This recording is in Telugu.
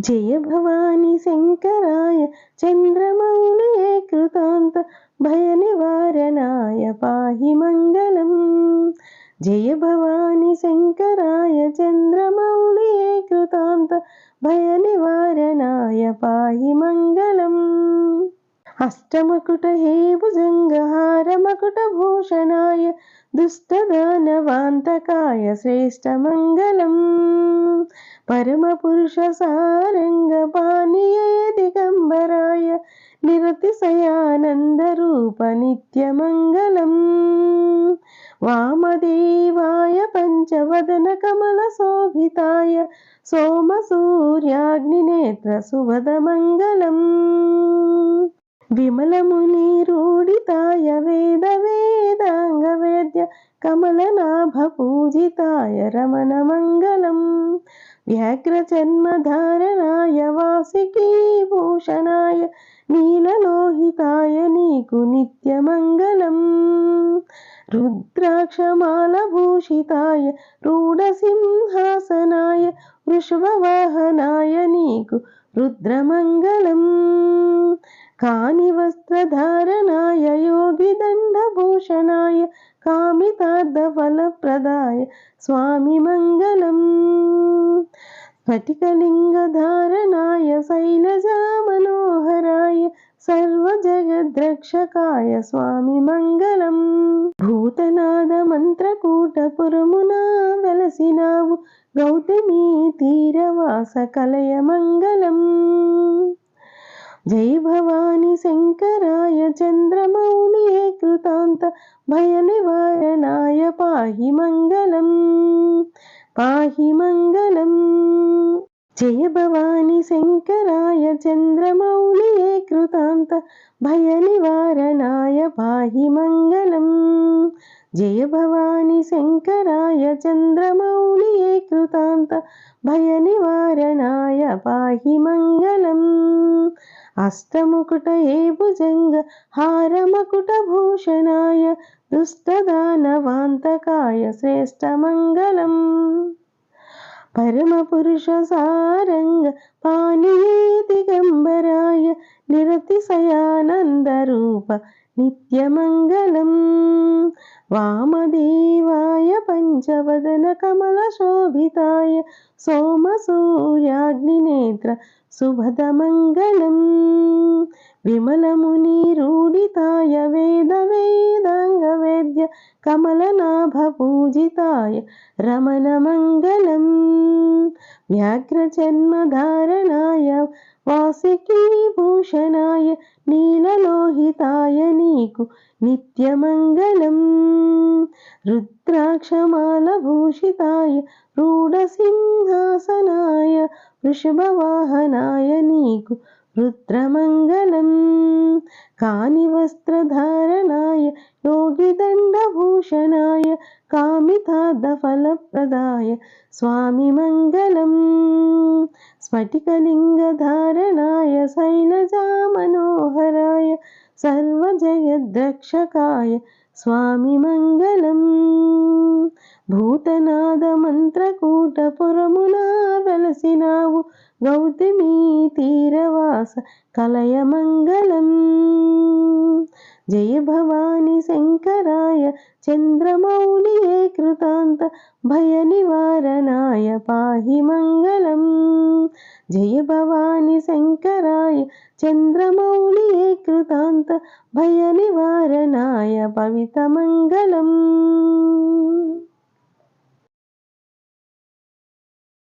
జయ భవాని శంకరాయ చంద్రమౌళి కృతాంత భయ నివారణాయ పాహి మంగళం. జయ భవాని శంకరాయ చంద్రమౌళి కృతాంత భయ నివారణాయ పాహి మంగళం. అష్టమకుట హే భుజంగహారమకుట భూషణాయ దుష్టదానవాంతకాయ శ్రేష్టమంగళం. పరమపురుష సారంగ పానీయ దిగంబరాయ నిరతిశయానందరూప నిత్యమంగళం. వామదేవాయ పంచవదన కమల శోభితాయ సోమ సూర్యాగ్నినేత్ర విమలముని విమలమునిరూఢితాయ వేద వేదాంగ వేద్య కమలనాభ పూజితాయ రమణ మంగళం వ్యాఘ్రచర్మధారణాయ వాసికీ భూషణాయ నీలలోహితాయ నీకు నిత్యమంగళం రుద్రాక్షమాలభూషితాయ రూఢసింహాసనాయ వృషభవాహనాయ నీకు రుద్రమంగళం కాని వస్త్రధారణాయ యోగిదండభూషణాయ కామితార్థఫలప్రదాయ స్వామి మంగళం. స్ఫటికలింగధారణాయ శైలజామనోహరాయ సర్వజగద్రక్షకాయ స్వామి మంగళం. భూతనాద మంత్రకూట మంత్రకూటపురమున వెలసినావు గౌతమీ తీరవాస కలయ మంగళం జై భవాని శంకరాయ చంద్రమౌళి కృతాంత భయ నివారణాయ పాహి మంగళం పాహి మంగళం. జయ భవాని శంకరాయ చంద్రమౌళి కృతాంత భయ నివారణాయ పాహి మంగళం. జయ భవాని శంకరాయ చంద్రమౌళి కృతాంత భయ నివారణాయ పాహి మంగళం. అష్టముకుట ఏ భుజంగ హారమకుట భూషణాయ దుష్టదానవాంతకాయ శ్రేష్టమంగళం. పరమపురుష సారంగ పానీయే దిగంబరాయ నిరతిశయానందరూప నిత్యమంగళం. వామదేవాయ పంచవదన కమల శోభితాయ సోమ సూర్యాగ్నినేత్ర శుభదమంగళం విమలమునిరూఢితాయ వేద వేదాంగ వేద్య కమలనాభ పూజితాయ రమణ మంగళం. వ్యాఘ్రచర్మధారణాయ వాసికీ భూషణాయ నీలలోహితాయ నీకు నిత్యమంగళం. రుద్రాక్షమాలభూషితాయ రూఢసింహాసనాయ వృషభవాహనాయ నీకు రుద్రమంగళం. కాని వస్త్రధారణాయ యోగిదండభూషణాయ కామితార్థఫలప్రదాయ స్వామి మంగళం స్ఫటికలింగధారణాయ శైలజామనోహరాయ సర్వజయద్రక్షకాయ స్వామి మంగళం భూతనాద మంత్రకూటపురమున వెలసినావు గౌతమీ తీరవాస కలయ మంగళం జయ భవాని శంకరాయ చంద్రమౌళియే కృతాంత భయ నివారణాయ పాహి మంగళం. జయ భవాని శంకరాయ చంద్రమౌళియే కృతాంత భయ నివారణాయ పవిత మంగళం.